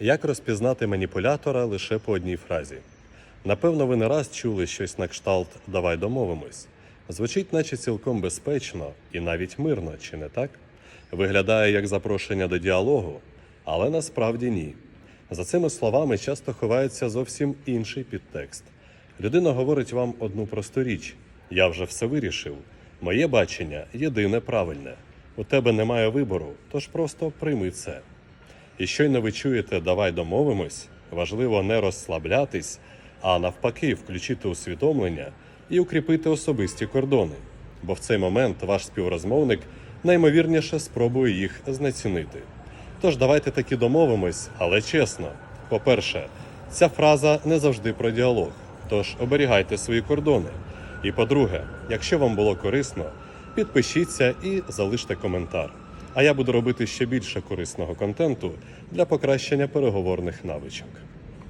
Як розпізнати маніпулятора лише по одній фразі? Напевно, ви не раз чули щось на кшталт Давай домовимось. Звучить, наче цілком безпечно і навіть мирно, чи не так? Виглядає як запрошення до діалогу, але насправді ні. За цими словами часто ховається зовсім інший підтекст. Людина говорить вам одну просту річ: я вже все вирішив. Моє бачення єдине правильне. У тебе немає вибору, тож просто прийми це. І щойно ви чуєте Давай домовимось, важливо не розслаблятись, а навпаки, включити усвідомлення і укріпити особисті кордони. Бо в цей момент ваш співрозмовник наймовірніше спробує їх знецінити. Тож давайте таки домовимось, але чесно. По-перше, ця фраза не завжди про діалог, тож оберігайте свої кордони. І по-друге, якщо вам було корисно, підпишіться і залиште коментар. А я буду робити ще більше корисного контенту для покращення переговорних навичок.